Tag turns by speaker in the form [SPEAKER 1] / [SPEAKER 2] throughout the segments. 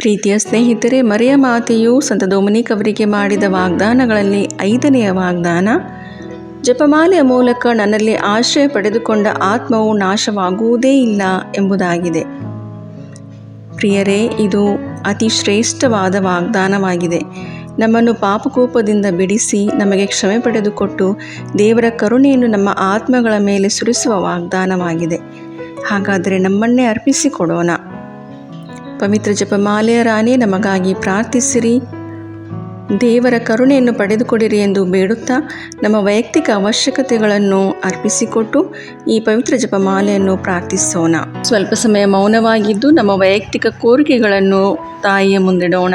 [SPEAKER 1] ಪ್ರೀತಿಯ ಸ್ನೇಹಿತರೆ, ಮರಿಯ ಮಾತೆಯು ಸಂತ ಡೊಮಿನಿಕ್ ಅವರಿಗೆ ಮಾಡಿದ ವಾಗ್ದಾನಗಳಲ್ಲಿ ಐದನೆಯ ವಾಗ್ದಾನ. ಜಪಮಾಲೆಯ ಮೂಲಕ ನನ್ನಲ್ಲಿ ಆಶ್ರಯ ಪಡೆದುಕೊಂಡ ಆತ್ಮವು ನಾಶವಾಗುವುದೇ ಇಲ್ಲ ಎಂಬುದಾಗಿದೆ. ಪ್ರಿಯರೇ, ಇದು ಅತಿ ಶ್ರೇಷ್ಠವಾದ ವಾಗ್ದಾನವಾಗಿದೆ. ನಮ್ಮನ್ನು ಪಾಪಕೋಪದಿಂದ ಬಿಡಿಸಿ ನಮಗೆ ಕ್ಷಮೆ ಪಡೆದುಕೊಟ್ಟು ದೇವರ ಕರುಣೆಯನ್ನು ನಮ್ಮ ಆತ್ಮಗಳ ಮೇಲೆ ಸುರಿಸುವ ವಾಗ್ದಾನವಾಗಿದೆ. ಹಾಗಾದರೆ ನಮ್ಮನ್ನೇ ಅರ್ಪಿಸಿಕೊಡೋಣ ಪವಿತ್ರ ಜಪಮಾಲೆಯ ರಾಣಿ, ನಮಗಾಗಿ ಪ್ರಾರ್ಥಿಸಿರಿ. ದೇವರ ಕರುಣೆಯನ್ನು ಪಡೆದುಕೊಡಿರಿ ಎಂದು ಬೇಡುತ್ತಾ ನಮ್ಮ ವೈಯಕ್ತಿಕ ಅವಶ್ಯಕತೆಗಳನ್ನು ಅರ್ಪಿಸಿಕೊಟ್ಟು ಈ ಪವಿತ್ರ ಜಪಮಾಲೆಯನ್ನು ಪ್ರಾರ್ಥಿಸೋಣ. ಸ್ವಲ್ಪ ಸಮಯ ಮೌನವಾಗಿದ್ದು ನಮ್ಮ ವೈಯಕ್ತಿಕ ಕೋರಿಕೆಗಳನ್ನು ತಾಯಿಯ ಮುಂದಿಡೋಣ.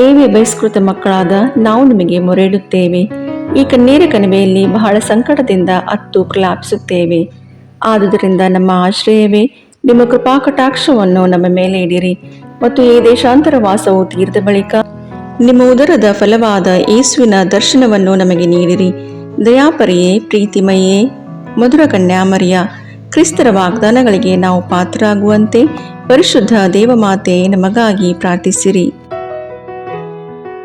[SPEAKER 1] ಏವೇ ಬಹಿಷ್ಕೃತ ಮಕ್ಕಳಾದ ನಾವು ನಿಮಗೆ ಮೊರೆಯಿಡುತ್ತೇವೆ. ಈ ಕಣ್ಣೀರ ಕಣಿವೆಯಲ್ಲಿ ಬಹಳ ಸಂಕಟದಿಂದ ಅತ್ತು ಕ್ಲಾಪಿಸುತ್ತೇವೆ. ಆದುದರಿಂದ ನಮ್ಮ ಆಶ್ರಯವೇ, ನಿಮ್ಮ ಕೃಪಾ ಕಟಾಕ್ಷವನ್ನು ನಮ್ಮ ಮೇಲೆ ಇಡಿರಿ. ಮತ್ತು ಈ ದೇಶಾಂತರ ವಾಸವು ತೀರ್ದ ಬಳಿಕ ನಿಮ್ಮ ಉದರದ ಫಲವಾದ ಯೇಸುವಿನ ದರ್ಶನವನ್ನು ನಮಗೆ ನೀಡಿರಿ. ದಯಾಪರಿಯೇ ಪ್ರೀತಿಮಯೇ ಮಧುರ ಕನ್ಯಾಮರಿಯ ಕ್ರಿಸ್ತರ ವಾಗ್ದಾನಗಳಿಗೆ ನಾವು ಪಾತ್ರರಾಗುವಂತೆ ಪರಿಶುದ್ಧ ದೇವಮಾತೆ ನಮಗಾಗಿ ಪ್ರಾರ್ಥಿಸಿರಿ.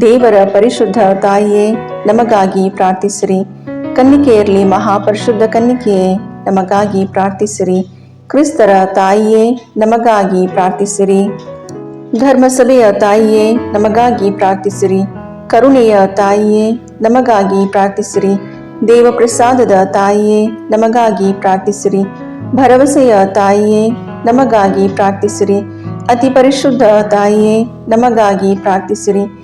[SPEAKER 1] ದೇವರ ಪರಿಶುದ್ಧ ತಾಯಿಯೇ, ನಮಗಾಗಿ ಪ್ರಾರ್ಥಿಸಿರಿ. ಕನ್ನಿಕೆಯರ್ಲಿ ಮಹಾಪರಿಶುದ್ಧ ಕನ್ನಿಕೆಯೇ, ನಮಗಾಗಿ ಪ್ರಾರ್ಥಿಸಿರಿ. ಕ್ರಿಸ್ತರ ತಾಯಿಯೇ, ನಮಗಾಗಿ ಪ್ರಾರ್ಥಿಸಿರಿ. ಧರ್ಮಸಭೆಯ ತಾಯಿಯೇ, ನಮಗಾಗಿ ಪ್ರಾರ್ಥಿಸಿರಿ. ಕರುಣೆಯ ತಾಯಿಯೇ, ನಮಗಾಗಿ ಪ್ರಾರ್ಥಿಸಿರಿ. ದೇವಪ್ರಸಾದದ ತಾಯಿಯೇ, ನಮಗಾಗಿ ಪ್ರಾರ್ಥಿಸಿರಿ. ಭರವಸೆಯ ತಾಯಿಯೇ, ನಮಗಾಗಿ ಪ್ರಾರ್ಥಿಸಿರಿ. ಅತಿ ಪರಿಶುದ್ಧ ತಾಯಿಯೇ, ನಮಗಾಗಿ ಪ್ರಾರ್ಥಿಸಿರಿ.